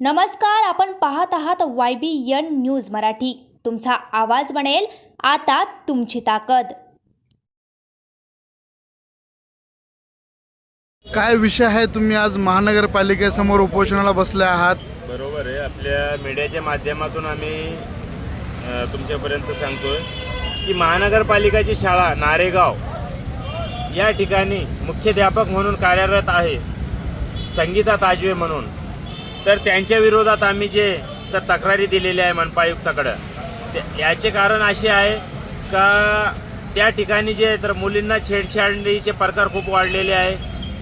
नमस्कार आपण पाहत आहात Y B N news Marathi. तुमचा आवाज बनेल आता तुमची ताकद. काय विषय आहे? तुम्ही आज महानगरपालिकेसमोर उपोषणाला बसले आहात. बरोबर आहे. आपल्या मीडियाच्या माध्यमातून आम्ही अ, तुमच्यापर्यंत सांगतोय की महानगरपालिकाची शाळा नारेगाव या ठिकाणी मुख्याध्यापक म्हणून कार्यरत आहे संगीता ताजवे म्हणून. तर त्यांच्या विरोधात आम्ही जे तर तक्रारी दिलेल्या आहे मनपा आयुक्ताकडं ते- याचे कारण असे आहे का त्या ठिकाणी जे तर मुलींना छेडछाडीचे प्रकार खूप वाढलेले आहे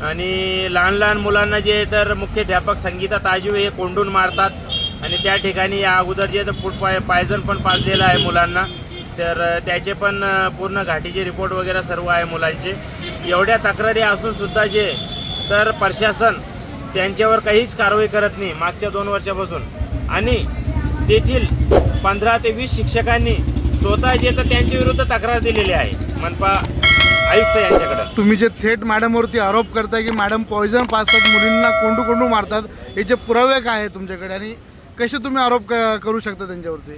आणि लहान लहान मुलांना जे तर मुख्याध्यापक संगीता ताजू हे कोंडून मारतात आणि त्या ठिकाणी या अगोदर जे तर पुढ पाय पायझन पण पाजलेलं आहे मुलांना. तर त्याचे पण पूर्ण घाटीचे रिपोर्ट वगैरे सर्व आहे मुलांचे. एवढ्या तक्रारी असूनसुद्धा जे तर प्रशासन त्यांच्यावर काहीच कारवाई करत नाही मागच्या दोन वर्षापासून. आणि तेथील पंधरा ते वीस शिक्षकांनी स्वतः जे तर त्यांच्या विरुद्ध तक्रार दिलेली आहे. मनपा आयुक्त यांच्याकडं. तुम्ही जे थेट मॅडमवरती आरोप करताय की मॅडम पॉइझन पाजतात मुलींना कोंडू कोंडू मारतात याचे पुरावे काय आहे तुमच्याकडे? आणि कसे तुम्ही आरोप क- करू शकता त्यांच्यावरती?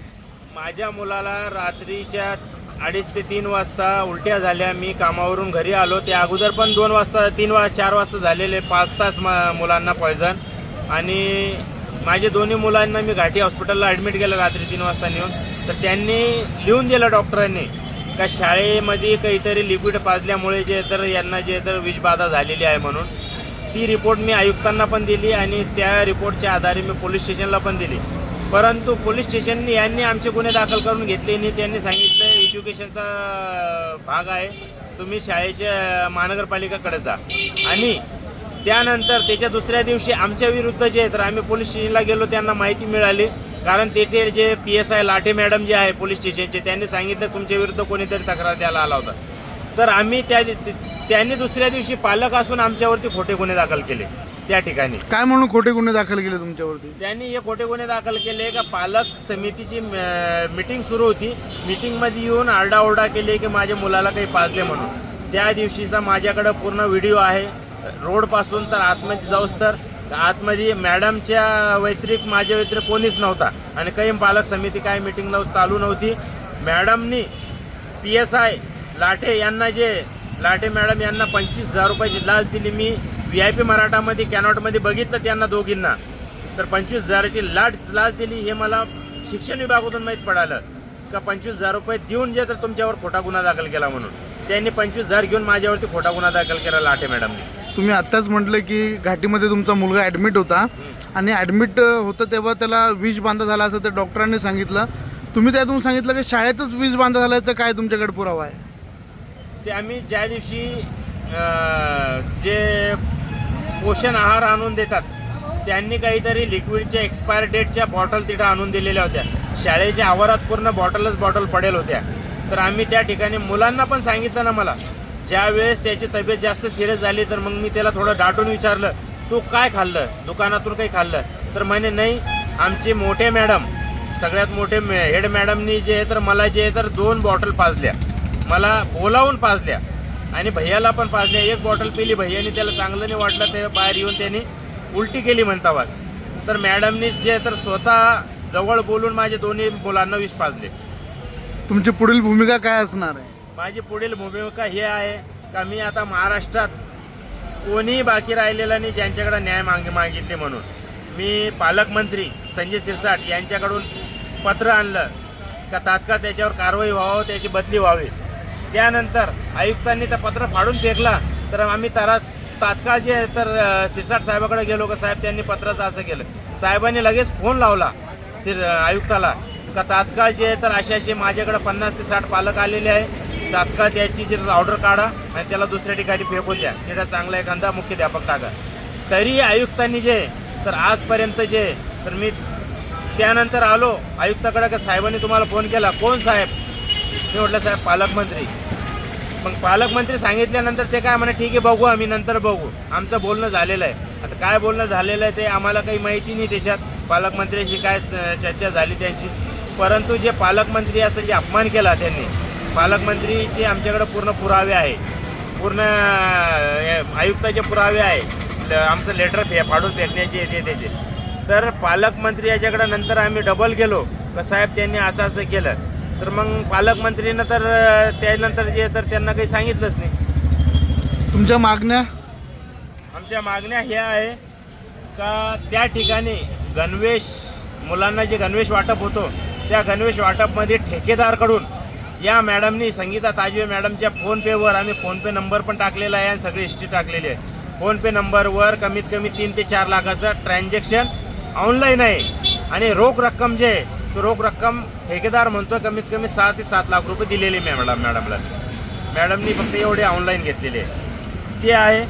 माझ्या मुलाला रात्रीच्या अडीच ते तीन वाजता उलट्या झाल्या. मी कामावरून घरी आलो. त्या अगोदर पण दोन वाजता तीन वा चार वाजता झालेले पाच तास मा- मुलांना पॉयझन आणि माझे दोन्ही मुलांना मी घाटी हॉस्पिटलला ॲडमिट केलं रात्री तीन वाजता नेऊन. तर त्यांनी लिहून दिलं डॉक्टरांनी का शाळेमध्ये काहीतरी लिक्विड पाजल्यामुळे जे तर यांना जे तर विषबाधा झालेली आहे म्हणून. ती रिपोर्ट मी आयुक्तांना पण दिली आणि त्या रिपोर्टच्या आधारे मी पोलीस स्टेशनला पण दिली. परंतु पोलीस स्टेशननी यांनी आमचे गुन्हे दाखल करून घेतले. नाही त्यांनी सांगितलं एज्युकेशनचा भाग आहे. तुम्ही शाळेच्या महानगरपालिकाकडे जा. आणि त्यानंतर त्याच्या दुसऱ्या दिवशी आमच्या विरुद्ध जे आहे तर आम्ही पोलीस स्टेशनला गेलो त्यांना माहिती मिळाली. कारण तेथे जे P S I Lathe madam जे आहे पोलीस स्टेशनचे त्यांनी सांगितलं तुमच्या विरुद्ध कोणीतरी तक्रार द्यायला आला होता. तर आम्ही त्या त्यांनी दुसऱ्या दिवशी पालक असून आमच्यावरती खोटे गुन्हे दाखल केले. त्या ठिकाणी. काय म्हणून खोटे गुन्हे दाखल केले तुमच्यावरती? त्यांनी हे खोटे गुन्हे दाखल केले का पालक समितीची मिटिंग सुरू होती. मिटिंगमध्ये येऊन आरडाओरडा केले की माझ्या मुलाला काही पाजले म्हणून. त्या दिवशीचा माझ्याकडं पूर्ण व्हिडिओ आहे. रोडपासून तर आतमध्ये जाऊस तर आतमध्ये मॅडमच्या व्यतिरिक्त माझ्या व्यतिरिक्त कोणीच नव्हता. आणि काही पालक समिती काय मिटिंग चालू नव्हती. मॅडमनी पी एस आय लाठे यांना जे लाठे मॅडम यांना पंचवीस हजार रुपयाची लाच दिली मी. व्ही आय पी मराठामध्ये कॅनॉटमध्ये बघितलं त्यांना दोघींना. तर पंचवीस हजाराची लाट लाच दिली हे मला शिक्षण विभागातून माहीत पडालं. का पंचवीस हजार रुपये देऊन जे तर तुमच्यावर खोटा गुन्हा दाखल केला म्हणून. त्यांनी पंचवीस हजार घेऊन माझ्यावरती खोटा गुन्हा दाखल केला लाठे मॅडमने तुम्ही आत्ताच म्हटलं की घाटीमध्ये तुमचा मुलगा ॲडमिट होता. आणि ॲडमिट होतं तेव्हा त्याला विष बांधा झाला असं ते डॉक्टरांनी सांगितलं. तुम्ही त्यातून सांगितलं की शाळेतच विष बांधा झाल्याचं काय तुमच्याकडे पुरावा आहे? ते आम्ही ज्या दिवशी पोषण आहार आणून देतात. त्यांनी काहीतरी लिक्विडच्या एक्सपायर डेटच्या बॉटल तिथं आणून दिलेल्या होत्या. शाळेच्या आवारात पूर्ण बॉटलच बॉटल पडेल होत्या. तर आम्ही त्या ठिकाणी मुलांना पण सांगितलं ना मला ज्या वेळेस त्याची तब्येत जास्त सिरियस झाली तर मग मी त्याला थोडं डाटून विचारलं तू काय खाल्लं? दुकानातून काही खाल्लं? तर म्हणे नाही आमचे मोठे मॅडम सगळ्यात मोठे हेड मॅडमनी जे आहे तर मला जे आहे तर दोन बॉटल पाजल्या. मला बोलावून पाजल्या. आणि भैयाला पण पाजल्या एक बॉटल पिली भैयाने त्याला चांगलं नाही वाटलं ते बाहेर येऊन त्यांनी उलटी केली म्हणतावाच तर मॅडमनी जे तर स्वतः जवळ बोलून माझे दोन्ही मुलांना विष पाजले. तुमची पुढील भूमिका काय असणार आहे? माझी पुढील भूमिका हे आहे का मी आता महाराष्ट्रात कोणीही बाकी राहिलेलं नाही ज्यांच्याकडे न्याय माग मागितले म्हणून. मी पालकमंत्री संजय सिरसाट यांच्याकडून पत्र आणलं का तात्काळ त्याच्यावर कारवाई व्हावं त्याची बदली व्हावी. त्यानंतर आयुक्तांनी तर पत्र फाडून फेकला. तर आम्ही तारा तात्काळ जे तर सिरसाट साहेबाकडे गेलो का साहेब त्यांनी पत्राचं असं केलं. साहेबांनी लगेच फोन लावला सिर आयुक्ताला. का तात्काळ जे तर असे असे माझ्याकडे पन्नास ते साठ पालक आलेले आहे. तात्काळ त्याची जे ऑर्डर काढा आणि त्याला दुसऱ्या ठिकाणी फेकून द्या. तिथं चांगला एखादा मुख्याध्यापक टाका. तरी आयुक्तांनी जे तर आजपर्यंत जे तर मी त्यानंतर आलो. आयुक्ताकडे का साहेबांनी तुम्हाला फोन केला. कोण साहेब? मी म्हटलं साहेब पालकमंत्री. मग पालकमंत्री सांगितल्यानंतर ते काय म्हणे ठीक आहे बघू आम्ही नंतर बघू. आमचं बोलणं झालेलं आहे. आता काय बोलणं झालेलं आहे ते आम्हाला काही माहिती नाही त्याच्यात. पालकमंत्र्याशी काय चर्चा झाली त्यांची. परंतु जे पालकमंत्री असं जे अपमान केला त्यांनी पालकमंत्रीचे आमच्याकडे पूर्ण पुरावे आहे पूर्ण आयुक्ताचे पुरावे आहे ल- आमचं लेटर फे फाडून फेकण्याचे ते त्याचे. तर पालकमंत्री याच्याकडं नंतर आम्ही डबल गेलो. का साहेब त्यांनी असं असं केलं. तर मग पालकमंत्रीनं तर त्यानंतर जे तर त्यांना काही सांगितलंच नाही. तुमच्या मागण्या? आमच्या मागण्या ह्या आहे का त्या ठिकाणी गणवेश मुलांना जे गणवेश वाटप होतो त्या गणवेश वाटपमध्ये ठेकेदारकडून या मॅडमनी संगीता ताजवे मॅडमच्या फोनपेवर आम्ही फोनपे नंबर पण टाकलेला आहे आणि सगळी हिस्ट्री टाकलेली आहे. फोनपे नंबरवर कमीत कमी तीन ते चार लाखाचं ट्रान्झॅक्शन ऑनलाईन आहे. आणि रोख रक्कम जे आहे तो रोख रक्कम ठेकेदार म्हणतो कमीत कमी सहा ते सात लाख रुपये दिलेले मॅडम मॅडमला. मॅडमनी फक्त एवढे ऑनलाईन घेतलेले आहे. ते आहे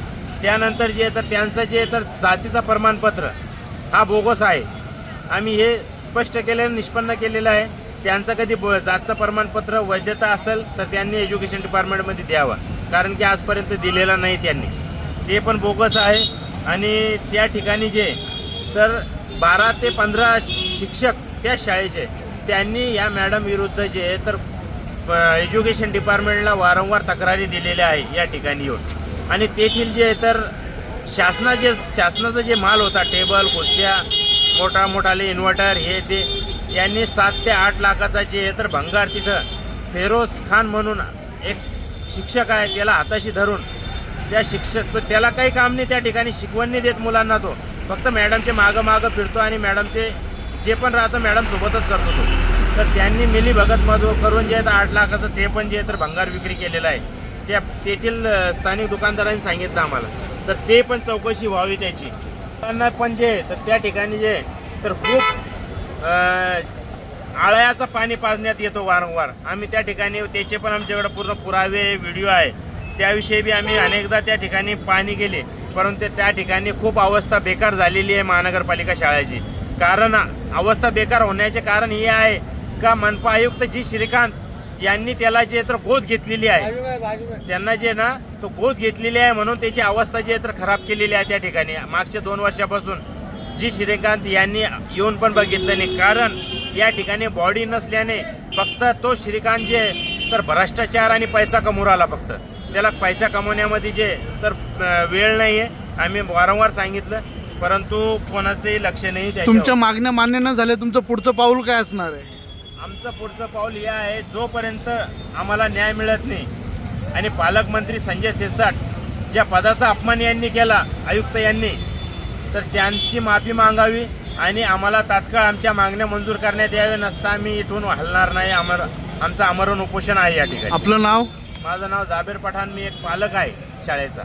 त्यानंतर जे तर त्यांचं जे तर जातीचं प्रमाणपत्र हा बोगस आहे. आम्ही हे स्पष्ट केलेलं निष्पन्न केलेलं आहे. त्यांचं कधी ब जातचं प्रमाणपत्र वैधता असेल तर त्यांनी एज्युकेशन डिपार्टमेंटमध्ये द्यावं. कारण की आजपर्यंत दिलेला नाही त्यांनी. ते पण बोगस आहे. आणि त्या ठिकाणी जे तर बारा ते पंधरा शिक्षक त्या शाळेचे. त्यांनी या मॅडम विरुद्ध जे आहे तर एज्युकेशन डिपार्टमेंटला वारंवार तक्रारी दिलेल्या आहे या ठिकाणी येऊन. आणि तेथील जे तर शासनाचे शासनाचा जे माल होता टेबल खुर्च्या मोठा मोठाले इन्व्हर्टर हे ते यांनी सात ते आठ लाखाचा जे आहे तर भंगार तिथं फेरोज खान म्हणून एक शिक्षक आहे त्याला हाताशी धरून त्या शिक्षक तो त्याला काही काम नाही त्या ठिकाणी शिकवण नाही देत मुलांना तो. फक्त मॅडमचे मागं मागं फिरतो आणि मॅडमचे जे पण राहतं मॅडम सोबतच करतो तर त्यांनी मिली भगत मधून करून जे आहे आठ लाखाचं ते पण जे आहे तर भंगार विक्री केलेलं आहे. त्या तेथील स्थानिक दुकानदारांनी सांगितलं आम्हाला. तर ते पण चौकशी व्हावी त्याची. त्यांना पण जे तर त्या ठिकाणी जे तर खूप आळ्याचं पाणी पाजण्यात येतो वारंवार. आम्ही त्या ठिकाणी त्याचे पण आमच्याकडे पूर्ण पुरावे व्हिडिओ आहे. त्याविषयी बी आम्ही अनेकदा त्या ठिकाणी पाहणी केली. परंतु त्या ठिकाणी खूप अवस्था बेकार झालेली आहे महानगरपालिका शाळेची. कारण अवस्था बेकार होण्याचे कारण हे आहे का मनपा आयुक्त जी श्रीकांत यांनी त्याला जे तर गोद घेतलेली आहे. त्यांना जे ना तो गोद घेतलेली आहे म्हणून त्याची अवस्था जी तर खराब केलेली आहे त्या ठिकाणी. मागच्या दोन वर्षापासून जी श्रीकांत यांनी येऊन पण बघितलं नाही. कारण या ठिकाणी बॉडी नसल्याने फक्त तो श्रीकांत जे तर भ्रष्टाचार आणि पैसा कमवू राहिला फक्त. त्याला पैसा कमवण्यामध्ये जे तर वेळ नाही आहे आम्ही वारंवार सांगितलं परंतु कोणाचंही लक्ष नाही त्याच्यावर. तुमच्या मागण्या मान्य न झाल्या तुमचं पुढचं पाऊल काय असणार आहे? आमचं पुढचं पाऊल हे आहे जोपर्यंत आम्हाला न्याय मिळत नाही आणि पालकमंत्री संजय सिरसाट ज्या पदाचा अपमान यांनी केला आयुक्त यांनी तर त्यांची माफी मागावी आणि आम्हाला तात्काळ आमच्या मागण्या मंजूर करण्यात यावे नसता आम्ही इथून हलणार नाही. अमर आमचं आमरण उपोषण आहे या ठिकाणी. आपलं नाव? माझं नाव जाबीर पठाण मी एक पालक आहे शाळेचा.